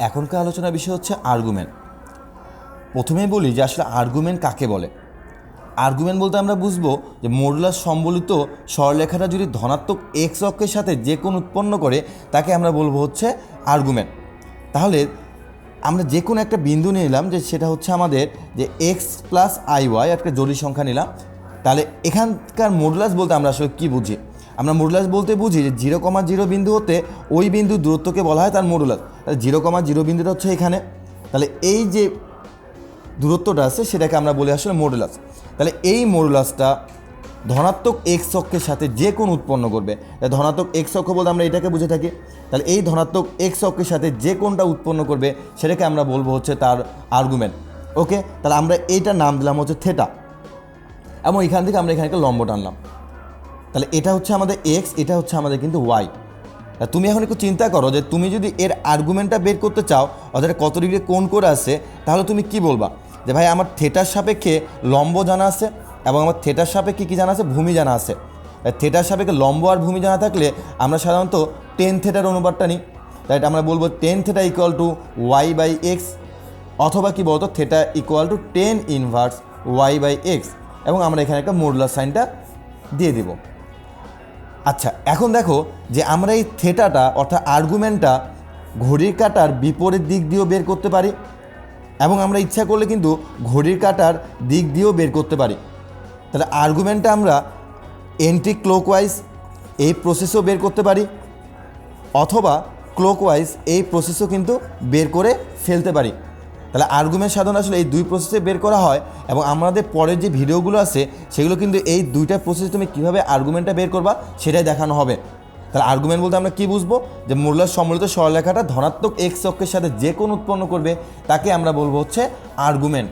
এখনকার আলোচনার বিষয় হচ্ছে আর্গুমেন্ট প্রথমেই বলি যে আসলে আর্গুমেন্ট কাকে বলে? আর্গুমেন্ট বলতে আমরা বুঝব যে মডুলাস সম্বলিত স্বরলেখাটা যদি ধনাত্মক এক্স অক্ষের সাথে যে কোন উৎপন্ন করে, তাকে আমরা বলব হচ্ছে আর্গুমেন্ট তাহলে আমরা যে কোনো একটা বিন্দু নিলাম যে সেটা হচ্ছে আমাদের যে এক্স প্লাস আই ওয়াই একটা জটিল সংখ্যা নিলাম। তাহলে এখানকার মডুলাস বলতে আমরা আসলে কী বুঝি? আমরা মডুলাস বলতে বুঝি যে জিরো কমা জিরো বিন্দু হতে ওই বিন্দু দূরত্বকে বলা হয় তার মডুলাস তাহলে জিরো কমা জিরো বিন্দুটা হচ্ছে এখানে। তাহলে এই যে দূরত্বটা আছে সেটাকে আমরা বলি আসলে মডুলাস। তাহলে এই মডুলাসটা ধনাত্মক এক্স অক্ষের সাথে যে কোন উৎপন্ন করবে ধনাত্মক এক্স অক্ষ বলতে আমরা এটাকে বুঝে থাকি। তাহলে এই ধনাত্মক এক্স অক্ষের সাথে যে কোনটা উৎপন্ন করবে সেটাকে আমরা বলব হচ্ছে তার আর্গুমেন্ট ওকে তাহলে আমরা এইটার নাম দিলাম হচ্ছে থেটা এবং এখান থেকে আমরা এখানে একটা লম্ব টানলাম। তাহলে এটা হচ্ছে আমাদের এক্স এটা হচ্ছে আমাদের কিন্তু ওয়াই তুমি এখন একটু চিন্তা করো যে তুমি যদি এর আর্গুমেন্টটা বের করতে চাও, অর্থাৎ কত ডিগ্রি কোন করে আছে, তাহলে তুমি কি বলবা? যে ভাই, আমার থেটার সাপেক্ষে লম্ব জানা আছে এবং আমার থেটার সাপেক্ষে কী জানা আছে? ভূমি জানা আছে। থেটার সাপেক্ষে লম্ব আর ভূমি জানা থাকলে আমরা সাধারণত টেন থেটার অনুপাতটা নিই। তাই এটা আমরা বলব tan theta equal to y by x অথবা কি বলতো theta equal to tan inverse y by x এবং আমরা এখানে একটা মোডলার সাইনটা দিয়ে দিব। আচ্ছা এখন দেখো যে আমরা এই থেটাটা অর্থাৎ আর্গুমেন্টটা ঘড়ির কাটার বিপরীত দিক দিয়েও বের করতে পারি এবং আমরা ইচ্ছা করলে কিন্তু ঘড়ির কাটার দিক দিয়েও বের করতে পারি। তাহলে আর্গুমেন্টটা আমরা এন্টি ক্লোকওয়াইজ এই প্রসেসও বের করতে পারি অথবা ক্লোকওয়াইজ এই প্রসেসও কিন্তু বের করে ফেলতে পারি। তাহলে আর্গুমেন্ট সাধন আসলে এই দুই প্রসেসে বের করা হয় এবং আমাদের পরের যে ভিডিওগুলো আছে, সেগুলো কিন্তু এই দুইটা প্রসেসে তুমি কীভাবে আর্গুমেন্টটা বের করবা, সেটাই দেখানো হবে। তাহলে আর্গুমেন্ট বলতে আমরা কী বুঝব? যে মূল্যার সম্মিলিত সরলরেখাটা ধনাত্মক এক্স অক্ষের সাথে যে কোন উৎপন্ন করবে, তাকে আমরা বলব হচ্ছে আর্গুমেন্ট